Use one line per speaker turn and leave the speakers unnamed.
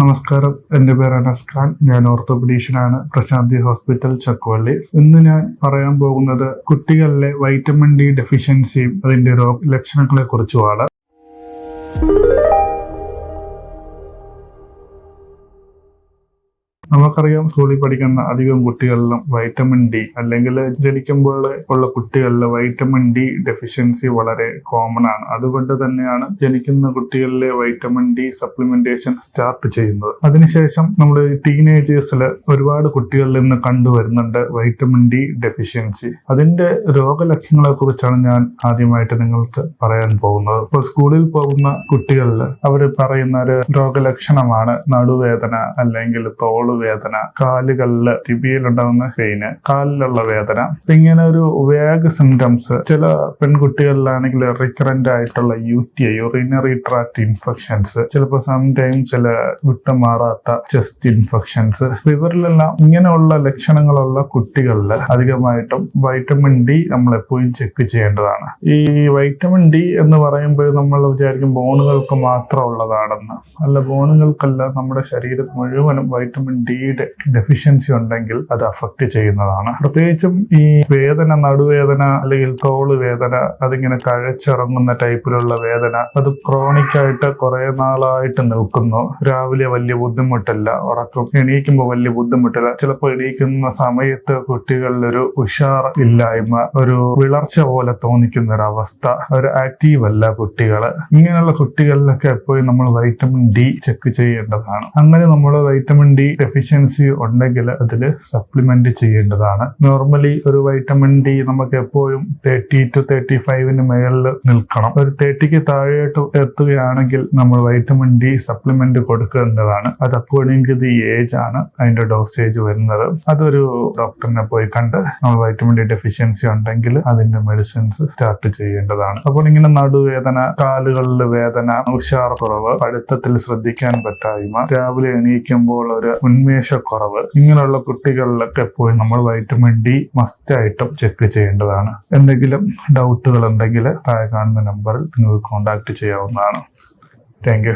നമസ്കാരം. എന്റെ പേര് അനസ് ഖാൻ ഞാൻ ഓർത്തോപെഡീഷ്യനാണ്. പ്രശാന്തി ഹോസ്പിറ്റൽ ചക്കുവള്ളി. ഇന്ന് ഞാൻ പറയാൻ പോകുന്നത് കുട്ടികളിലെ വൈറ്റമിൻ ഡി ഡെഫിഷ്യൻസിയും അതിന്റെ രോഗ ലക്ഷണങ്ങളെ കുറിച്ചുമാണ് നമുക്കറിയാം സ്കൂളിൽ പഠിക്കുന്ന അധികം കുട്ടികളിലും വൈറ്റമിൻ ഡി അല്ലെങ്കിൽ ജനിക്കുമ്പോൾ ഉള്ള കുട്ടികളിൽ വൈറ്റമിൻ ഡി ഡെഫിഷ്യൻസി വളരെ കോമൺ ആണ്. അതുകൊണ്ട് തന്നെയാണ് ജനിക്കുന്ന കുട്ടികളിലെ വൈറ്റമിൻ ഡി സപ്ലിമെന്റേഷൻ സ്റ്റാർട്ട് ചെയ്യുന്നത്. അതിനുശേഷം നമ്മുടെ ടീനേജേഴ്സിൽ ഒരുപാട് കുട്ടികളിൽ നിന്ന് കണ്ടുവരുന്നുണ്ട് വൈറ്റമിൻ ഡി ഡെഫിഷ്യൻസി അതിന്റെ രോഗലക്ഷണങ്ങളെ കുറിച്ചാണ് ഞാൻ ആദ്യമായിട്ട് നിങ്ങൾക്ക് പറയാൻ പോകുന്നത്. ഇപ്പോൾ സ്കൂളിൽ പോകുന്ന കുട്ടികളിൽ അവർ പറയുന്ന ഒരു രോഗലക്ഷണമാണ് നടുവേദന അല്ലെങ്കിൽ തോൾ വേദന. കാലുകളിൽ ടിബിയിലുണ്ടാകുന്ന പെയിന് കാലിലുള്ള വേദന. ഇങ്ങനെ ഒരു വേഗ സിംറ്റംസ് ചില പെൺകുട്ടികളിലാണെങ്കിൽ റിക്കറന്റ് ആയിട്ടുള്ള U T I urinary tract infections ചിലപ്പോൾ സം സംടൈം ചില വിട്ടുമാറാത്ത ചെസ്റ്റ് ഇൻഫെക്ഷൻസ് ഇവരിലെല്ലാം ഇങ്ങനെയുള്ള ലക്ഷണങ്ങളുള്ള കുട്ടികളിൽ അധികമായിട്ടും വൈറ്റമിൻ ഡി നമ്മൾ എപ്പോഴും ചെക്ക് ചെയ്യേണ്ടതാണ്. ഈ വൈറ്റമിൻ ഡി എന്ന് പറയുമ്പോൾ നമ്മൾ വിചാരിക്കും ബോണുകൾക്ക് മാത്രം ഉള്ളതാണെന്ന്. അല്ല ബോണുകൾക്കല്ല നമ്മുടെ ശരീരം മുഴുവനും വൈറ്റമിൻ ഡിയുടെ ഡെഫിഷ്യൻസി ഉണ്ടെങ്കിൽ അത് അഫക്റ്റ് ചെയ്യുന്നതാണ്. പ്രത്യേകിച്ചും ഈ വേദന നടുവേദന അല്ലെങ്കിൽ തോൾ വേദന അതിങ്ങനെ കഴച്ചിറങ്ങുന്ന ടൈപ്പിലുള്ള വേദന അത് ക്രോണിക്കായിട്ട് കുറേ നാളായിട്ട് നിൽക്കുന്നു. രാവിലെ വലിയ ബുദ്ധിമുട്ടില്ല ഉറക്കം എണീക്കുമ്പോൾ വലിയ ബുദ്ധിമുട്ടില്ല. ചിലപ്പോൾ എണീക്കുന്ന സമയത്ത് കുട്ടികളിലൊരു ഉഷാർ ഇല്ലായ്മ ഒരു വിളർച്ച പോലെ തോന്നിക്കുന്ന ഒരു അവസ്ഥ ഒരു ആക്റ്റീവ് അല്ല കുട്ടികൾ ഇങ്ങനെയുള്ള കുട്ടികളിലൊക്കെ എപ്പോഴും നമ്മൾ വൈറ്റമിൻ ഡി ചെക്ക് ചെയ്യേണ്ടതാണ്. അങ്ങനെ നമ്മൾ വൈറ്റമിൻ ഡി ഡെഫിഷ്യൻസി ഉണ്ടെങ്കിൽ അതിൽ സപ്ലിമെന്റ് ചെയ്യേണ്ടതാണ്. നോർമലി ഒരു വൈറ്റമിൻ ഡി നമുക്ക് എപ്പോഴും തേർട്ടി ടു തേർട്ടി ഫൈവിന് മേളിൽ നിൽക്കണം. ഒരു തേർട്ടിക്ക് താഴെയായിട്ട് എത്തുകയാണെങ്കിൽ നമ്മൾ വൈറ്റമിൻ ഡി സപ്ലിമെന്റ് കൊടുക്കേണ്ടതാണ്. അത് അക്കോർഡിംഗ് ടു ദി ഏജ് ആണ് അതിന്റെ ഡോസേജ് വരുന്നത്. അതൊരു ഡോക്ടറിനെ പോയി കണ്ട് നമ്മൾ വൈറ്റമിൻ ഡി ഡെഫിഷ്യൻസി ഉണ്ടെങ്കിൽ അതിന്റെ മെഡിസിൻസ് സ്റ്റാർട്ട് ചെയ്യേണ്ടതാണ്. അപ്പോൾ ഇങ്ങനെ നടുവേദന കാലുകളിൽ വേദന ഉഷാർ കുറവ് പഠിത്തത്തിൽ ശ്രദ്ധിക്കാൻ പറ്റായ്മ രാവിലെ എണീക്കുമ്പോൾ ഒരു ഉന്മേഷക്കുറവ് ഇങ്ങനെയുള്ള കുട്ടികളിലൊക്കെ എപ്പോഴും നമ്മൾ വൈറ്റമിൻ ഡി മസ്റ്റായിട്ടും ചെക്ക് ചെയ്യേണ്ടതാണ്. എന്തെങ്കിലും ഡൗട്ടുകൾ ഉണ്ടെങ്കിൽ താഴെ കാണുന്ന നമ്പറിൽ നിങ്ങൾക്ക് കോൺടാക്ട് ചെയ്യാവുന്നതാണ്. താങ്ക്